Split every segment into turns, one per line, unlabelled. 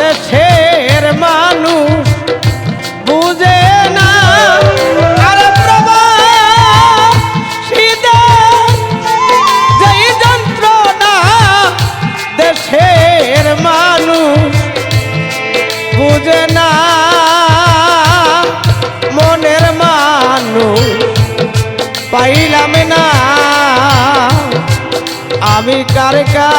দেশের মানুষ বুঝে না। আর যেই যন্ত্রণা দেশের মানুষ বুঝে মনের মানুষ পাইলাম না। আমি কার কা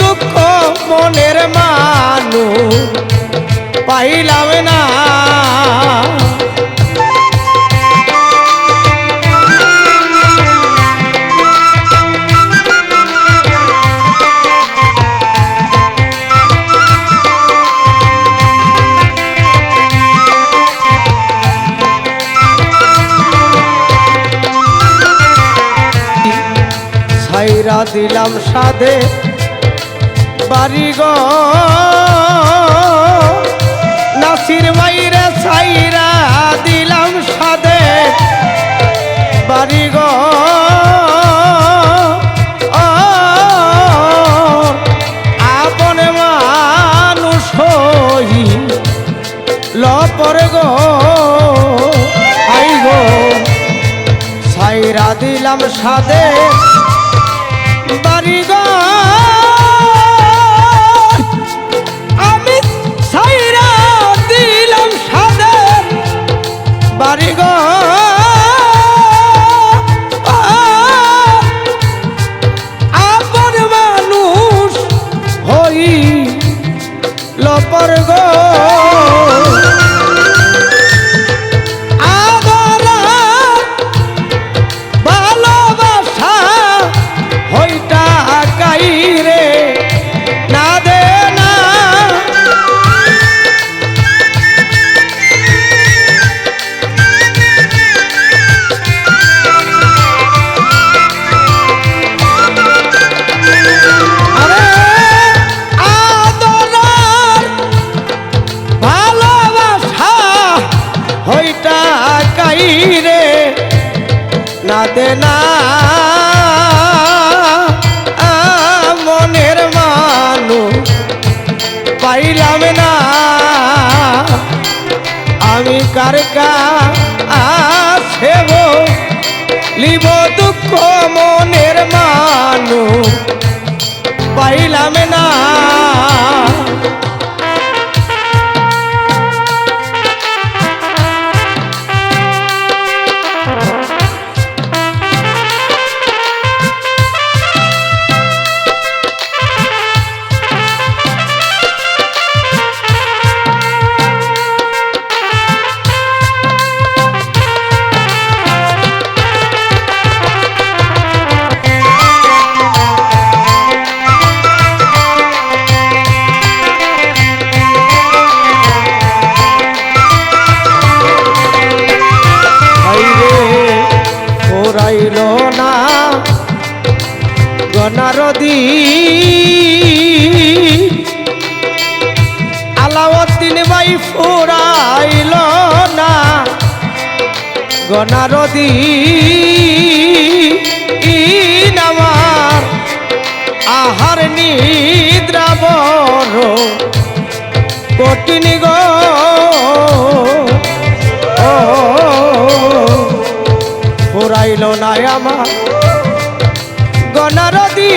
দুঃখ মনের মানু পাইলাম না। দিলাম সাধে বাড়ি গো। নাসির মাইরে ছাইরা দিলাম সাধে বাড়ি গো। আপন মানুষ হই লপর গো। দিলাম সাদে। গো না দে না মনের মানু পাইলাম না। আমি কার কাছে লিব দুঃখ মনের মানু পাইলাম না। গনারদি আলাউদ্দিন বাই ফুরাইল না। গনারদি আমার। আহার নিদ্রা বড়। কঠিন গো। ফুরাইল না আমার। গণারদি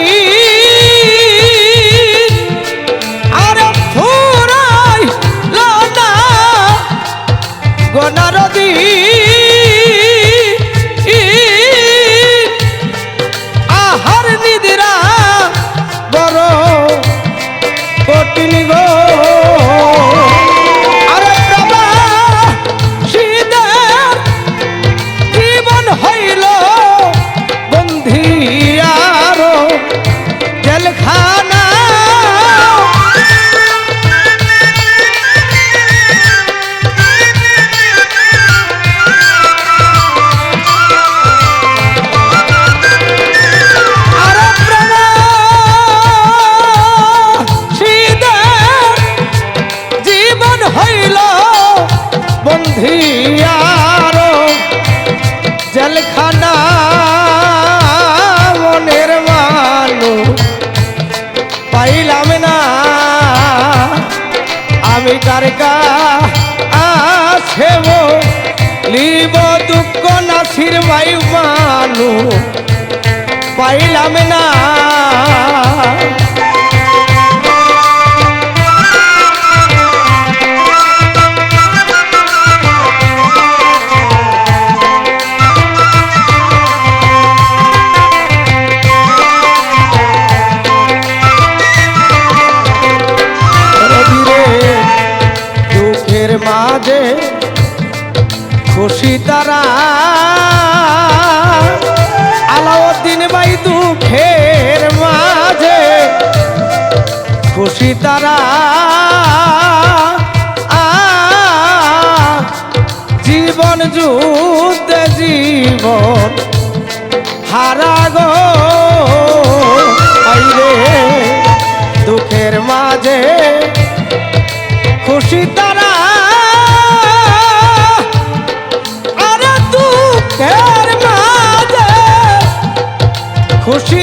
আমি কার আছে লিব দুঃখ নাসির ভাই মানু পাইলাম না। খুশি তারা। আলাউদ্দিন বাই দুঃখের মাঝে খুশি তারা। জীবন, যুদ্ধে, জীবন, হারা গো। দুঃখের মাঝে খুশি তারা। খুশি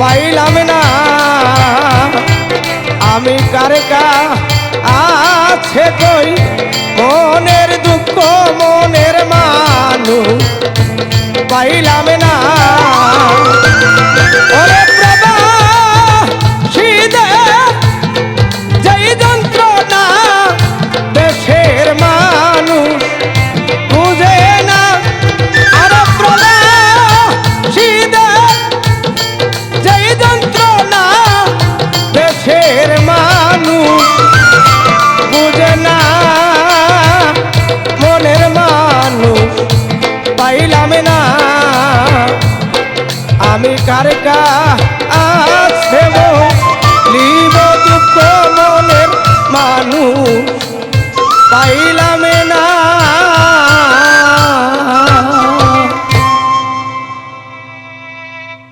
পাইলাম না। আমি কারেকা আছে কই? মনের দুঃখ মনের মানু পাইলাম না। আমি কার কাছে লিব দুঃখ মনের মানুষ। পাইলা